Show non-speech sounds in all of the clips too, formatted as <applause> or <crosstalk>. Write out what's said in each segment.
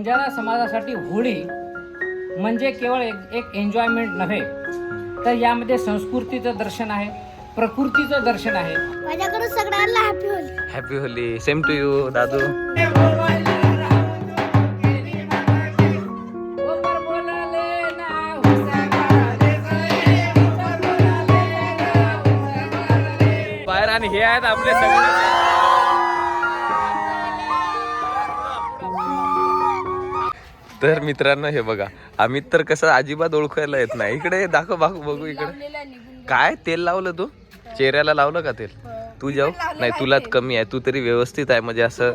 बंजारा समाजासाठी होळी म्हणजे केवळ एक एक एन्जॉयमेंट नव्हे तर यामध्ये संस्कृतीचं दर्शन आहे प्रकृतीचं दर्शन आहे. माझ्याकडून सगळ्यांना हॅपी होईल happy Holi same to you दादू. बाहेर आणि हे आहेत आपले सगळे. तर मित्रांनो हे बघा. आम्ही तर कसं अजिबात ओळखायला येत नाही. इकडे दाखव बाखू बघू इकडे. काय तेल लावलं तू? चेहऱ्याला लावलं का तेल? तू जाऊ. नाही तुलाच कमी आहे. तू तरी व्यवस्थित आहे. म्हणजे असं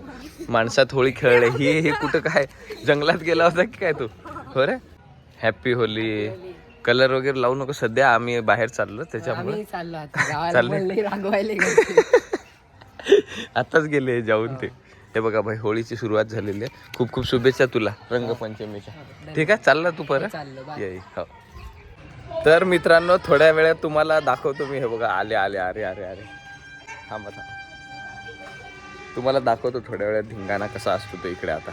माणसात होळी खेळले ही हे कुठं काय? जंगलात गेला होता की काय तू? हो रे? हॅपी होली कलर वगैरे लावू नको. सध्या आम्ही बाहेर चाललो त्याच्यामुळे. चाललो <laughs> <laughs> आताच गेले जाऊन ते. हे बघा भाई होळीची सुरुवात झालेली आहे. खूप खूप शुभेच्छा तुला रंगपंचमीच्या. ठीक आहे चालला तू परत? चाललो ये ये, हो. तर मित्रांनो थोड्या वेळात तुम्हाला दाखवतो मी. हे बघा आले आले अरे अरे अरे थांबा थांबा. तुम्हाला दाखवतो थोड्या वेळात धिंगाणा कसा असतो तो इकडे आता.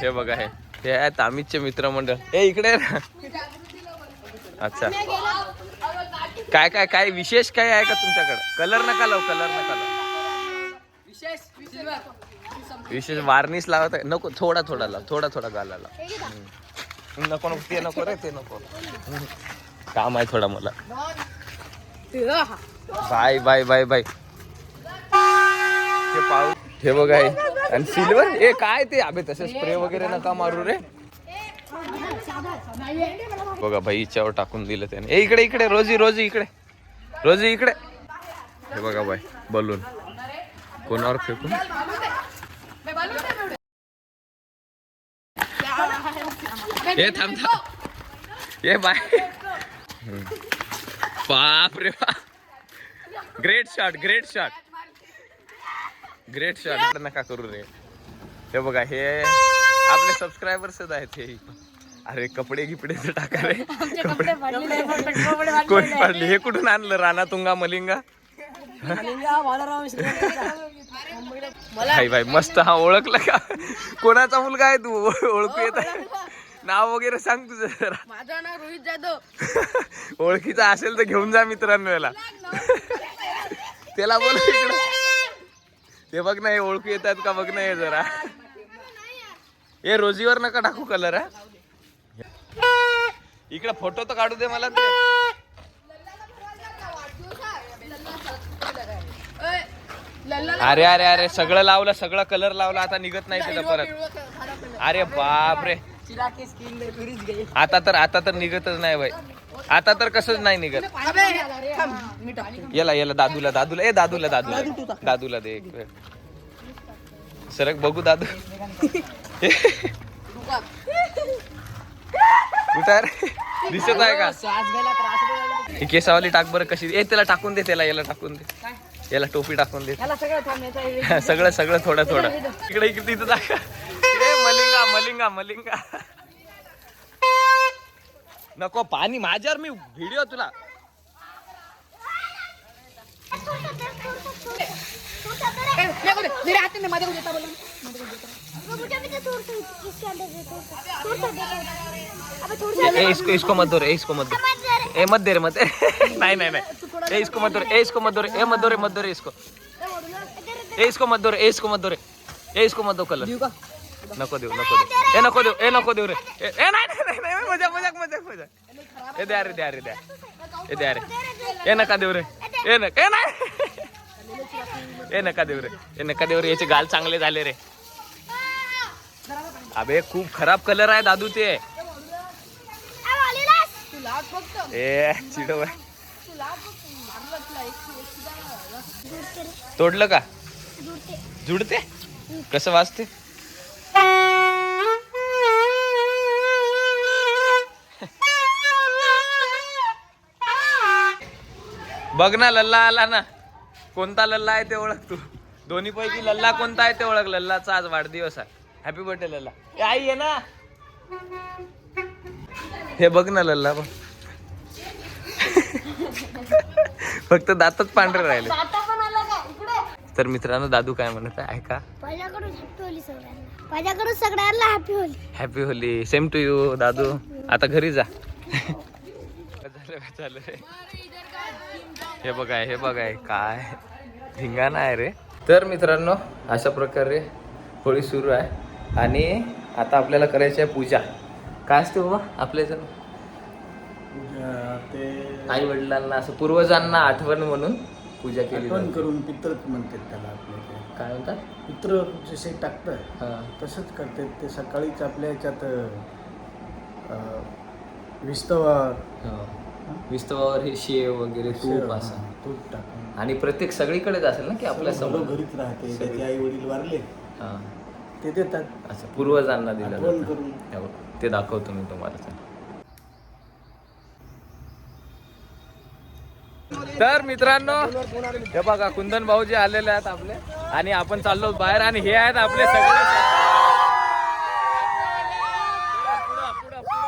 हे बघा हे. हे आहेत अमितचे मित्रमंडळ. ए इकडे ना. अच्छा. काय काय काय विशेष काय आहे का तुमच्याकडे? कलर नका लावू कलर नका लावू. विशेष. वार्निश लावत नको थोडा थोडा लाव थोडा थोडा गाला लाव. हम्म. नको नको ते नको रे ते नको. काम आहे थोडा मला. Bye bye bye bye. हे पाऊ हे बघ आहे आणि सिल्वर? ए काय ते? अबे तसे स्प्रे वगैरे नका मारू रे. बघा भाई हिच्यावर टाकून दिलं त्याने. ए इकडे इकडे रोजी रोजी इकडे. रोजी इकडे. हे बघा बाय बलून. कोणावर फेकून हे थांब थांब ये बाय. बाप रे great shot great shot great shot नका करू रे. हे बघा हे आपले सबस्क्रायबर्स आहेत हे. अरे कपडे गिपडे टाका रे. कपडे कोणी पाडले हे कुठून आणलं? राणा तुंगा मलिंगा? भाई भाई मस्त हा ओळखला का? कोणाचा मुलगा आहे तू? ओळखू येत आहे? नाव वगैरे सांग तुझं जरा. <laughs> माझं नाव रोहित जाधव. ओळखीचा असेल तर घेऊन जा मित्रांनो याला. <laughs> त्याला बोल इकडं. ते बघ ना हे ओळखू येतात का? बघ ना हे जरा. हे रोजीवर नका टाकू कलर हा. इकडे फोटो तर काढू दे मला ते. अरे अरे अरे सगळं लावलं सगळं कलर लावला आता निघत नाही त्याला परत. अरे बाप रे आता तर आता तर निघतच नाही बाई. आता तर कसंच नाही निघत. याला याला दादूला दादूला. ए दादूला दादूला दादूला. दे एक वेळ. सरक बघू दादू. कुठं आहे रे? दिसत आहे का? ही केसावाली टाक बरं कशी. ए त्याला टाकून दे त्याला याला टाकून दे. याला टोपी टाकून दे. <laughs> सगळं सगळं थोडं थोडं. इकडे इकडे तिथं दाखवा. मलिंगा मलिंगा. नको पाणी माझ्यावर मी व्हिडिओ तुला. ए इसको इसको मत दो रे इसको मत दो ए मत दे रे मत नहीं नहीं नहीं. ए इसको मत दो रे ए इसको मत दो रे ए मत दो रे मत दो रे इसको. ए इसको मत दो रे ए इसको मत दो रे ए इसको मत दो कलर. नको देऊ नको देऊ. ए नको देऊ ए नको देऊ रे. ए ए, नाही नाही मजाक मजाक मजाक मजाक ए द्या रे द्या रे द्या. ए द्या रे. ए नका देऊ रे. ए नका ए नाही. ए नका देऊ रे. ए नका देऊ रे याचे गाल चांगले झाले रे. अबे खूप खराब कलर आहे दादू ते ए चिडव. तोडलं का? जुडते? कसं वाजते? बघ ना लल्ला आला ना. कोणता लल्ला आहे ते ओळख तू. दोन्ही पैकी लल्ला कोणता आहे ते ओळख. लल्लाचा आज वाढदिवस आहे. हॅपी बर्थडे लल्ला. ए, आई ये ना. हे बघ ना लल्ला बघ. फक्त दातच पांढरे राहिले. तर मित्रांनो दादू काय म्हणत आहे ऐका. माझ्याकडून हॅपी होली सगळ्यांना. Happy Holi. Happy Holi. Same to you दादू. आता घरी जा. <laughs> झालं का चालू रे हे बघाय हे बघाय काय? धिंगाणा आहे रे. तर मित्रांनो अशा प्रकारे होळी सुरू आहे. आणि आता आपल्याला करायची आहे पूजा. काय असते बाबा आपल्या इथं ते आई वडिलांना असं पूर्वजांना आठवण म्हणून पूजा केली. करून पित्र म्हणतात त्याला आपल्याकडे काय म्हणतात? पित्र जसे टाकतं. तसंच करतात. ते सकाळीच आपल्या ह्याच्यात अं, विस्तवावर हो. शेव वगैरे तूप असं. तूप टाकून. आणि प्रत्येक सगळीकडेच असेल ना की आपल्यासमोर? घरीच राहते त्याचे आई वडील वारले. हा. ते देतात. असं पूर्वजांना दिलं आठवण जातं. करून. हे बघ, ते दाखवतो मी तुम्हाला तर मित्रांनो हे बघा कुंदन भाऊजी आलेले आहेत आपले. आणि आपण चाललो बाहेर आणि हे आहेत आपले सगळे. पुढं, पुढं, पुढं,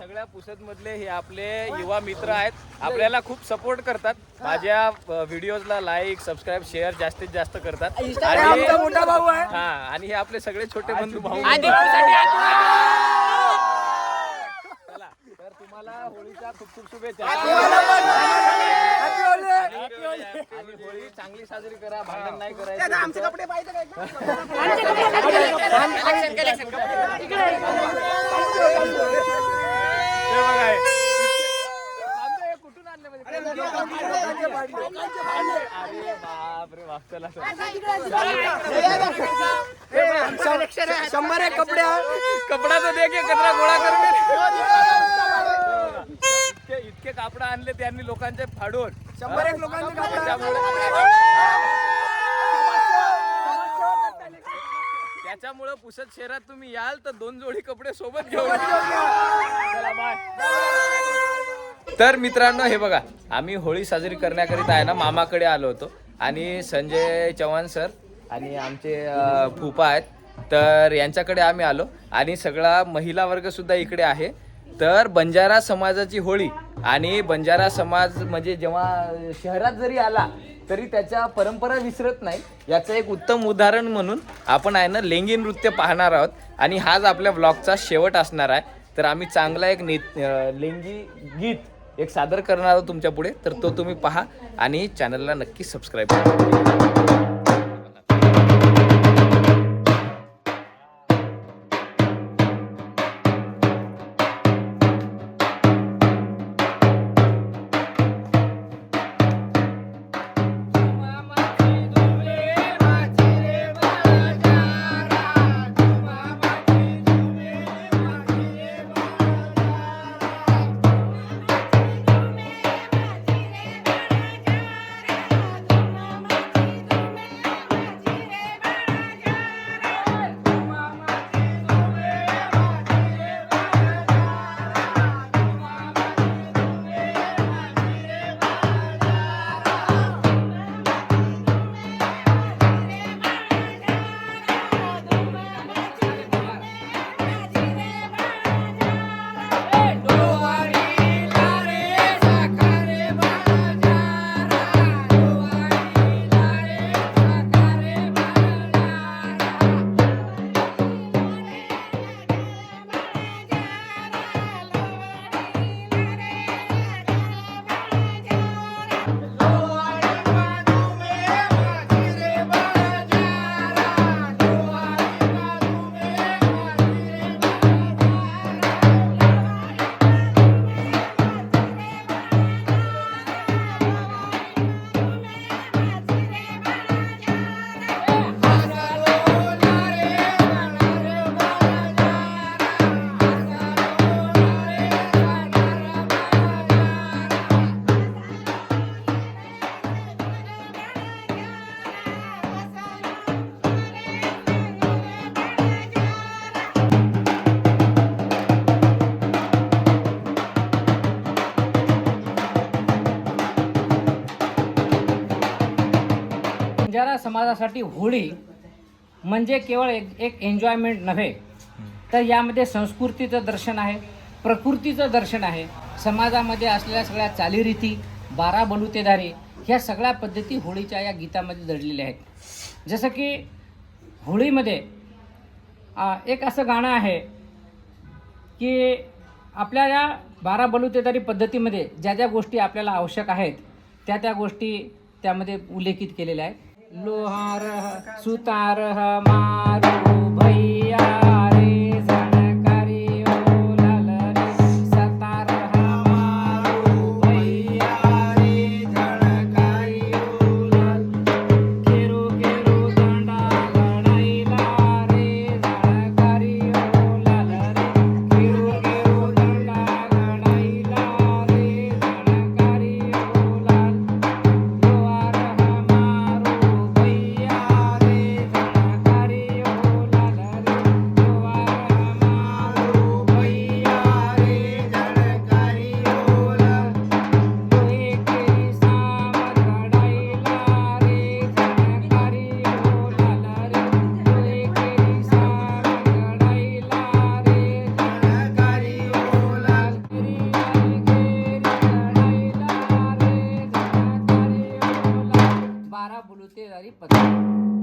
सगळ्या पुसद मधले हे आपले युवा मित्र आहेत. आपल्याला खूप सपोर्ट करतात. माझ्या व्हिडिओजला लाईक सबस्क्राईब शेअर जास्तीत जास्त करतात. आणि हा आणि हे आपले सगळे छोटे बंधू भाऊ तुम्हाला होळीच्या खूप खूप शुभेच्छा. आणि होळी चांगली साजरी करा भांडण नाही करायचं. कुठून आणले म्हणजे? बाप रे बाप चला शंभर एक कपडे कपडा तर दे की कचरा गोळा कर इतके इतके कापडा आणले त्यांनी लोकांचे फाडून. शंभर एक त्याच्यामुळं पुसत शहरात तुम्ही याल तर दोन जोडी कपडे सोबत घेऊन चला, बाय. तर मित्रांनो हे बघा आम्ही होळी साजरी करण्याकरिता आहे ना मामाकडे आलो होतो. आणि संजय चव्हाण सर आणि आमचे फुफा आहेत. तर यांच्याकडे आम्ही आलो. आणि सगळा महिला वर्ग सुद्धा इकडे आहे. तर बंजारा समाजाची होळी आणि बंजारा समाज म्हणजे जेव्हा शहरात जरी आला तरी त्याच्या परंपरा विसरत नाही. याचं एक उत्तम उदाहरण म्हणून आपण आहे ना लेंगी नृत्य पाहणार आहोत. आणि हाच आपल्या ब्लॉगचा शेवट असणार आहे. तर आम्ही चांगला एक नेत लेंगी गीत एक सादर करणार आहोत तुमच्यापुढे. तर तो तुम्ही पहा आणि चॅनलला नक्की सबस्क्राईब करा. बंजारा समाजासाठी होळी म्हणजे केवळ एक एक एन्जॉयमेंट नव्हे. तर यामध्ये संस्कृतीचं दर्शन आहे प्रकृतीचं दर्शन आहे. समाजामध्ये असलेल्या सगळ्या चालीरीती बारा बलुतेदारी ह्या सगळ्या पद्धती होळीच्या या गीतामध्ये दडलेल्या आहेत. जसं की होळीमध्ये एक असं गाणं आहे की आपल्या या बारा बलुतेदारी पद्धतीमध्ये ज्या ज्या गोष्टी आपल्याला आवश्यक आहेत त्या त्या गोष्टी त्यामध्ये उल्लेखित केलेल्या आहेत. લોહાર સુતાર મારું ભૈયા बारा बुलुतेदारी पद्धत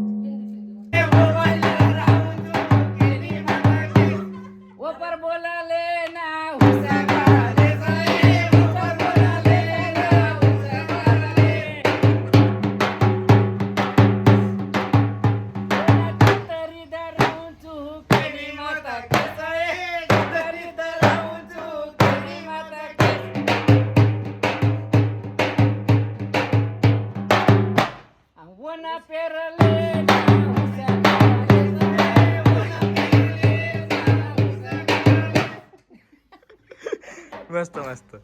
मस्त.